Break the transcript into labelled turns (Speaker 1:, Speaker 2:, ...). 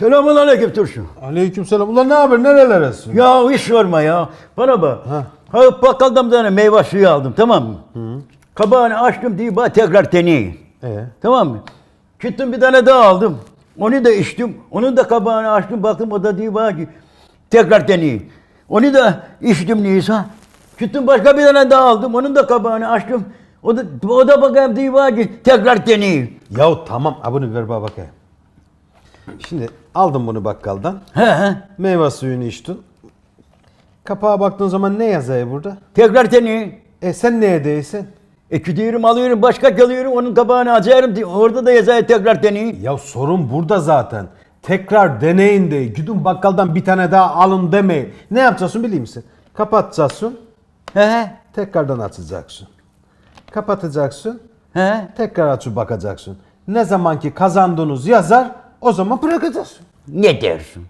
Speaker 1: Selamun aleyküm Turşu.
Speaker 2: Aleykümselam. Ulan ne haber? Nerelerdesin?
Speaker 1: Ya hiç sorma ya. Bana bak.
Speaker 2: Ha.
Speaker 1: Ha. bakkaldan bir tane meyve suyu aldım tamam mı? Kabağını açtım diye bana tekrar deneyin.
Speaker 2: Ee?
Speaker 1: Tamam mı? Gittim bir tane daha aldım. Onu da içtim. Onun da kabağını açtım. Baktım o da diyor bana ki tekrar deneyin. Onu da içtim Nisa. Gittim başka bir tane daha aldım. Onun da kabağını açtım. O da, o da bakayım diyor bana ki tekrar deneyin.
Speaker 2: Ya tamam. Ha bunu ver bana bakayım. Şimdi aldım bunu bakkaldan.
Speaker 1: He he.
Speaker 2: Meyve suyunu içtin. Kapağa baktığın zaman ne yazıyor burada?
Speaker 1: Tekrar deneyin.
Speaker 2: E sen neye değilsin?
Speaker 1: E gidiyorum alıyorum başka alıyorum onun kabağını açarım diye orada da yazıyor tekrar deneyin.
Speaker 2: Ya sorun burada zaten. Tekrar deneyin de gidin bakkaldan bir tane daha alın demeyin. Ne yapacaksın biliyor musun? Kapatacaksın.
Speaker 1: He he.
Speaker 2: Tekrardan açacaksın. Kapatacaksın.
Speaker 1: He.
Speaker 2: Tekrar açıp bakacaksın. Ne zaman ki kazandığınız yazar o zaman bırakacaksın.
Speaker 1: Ne dersin?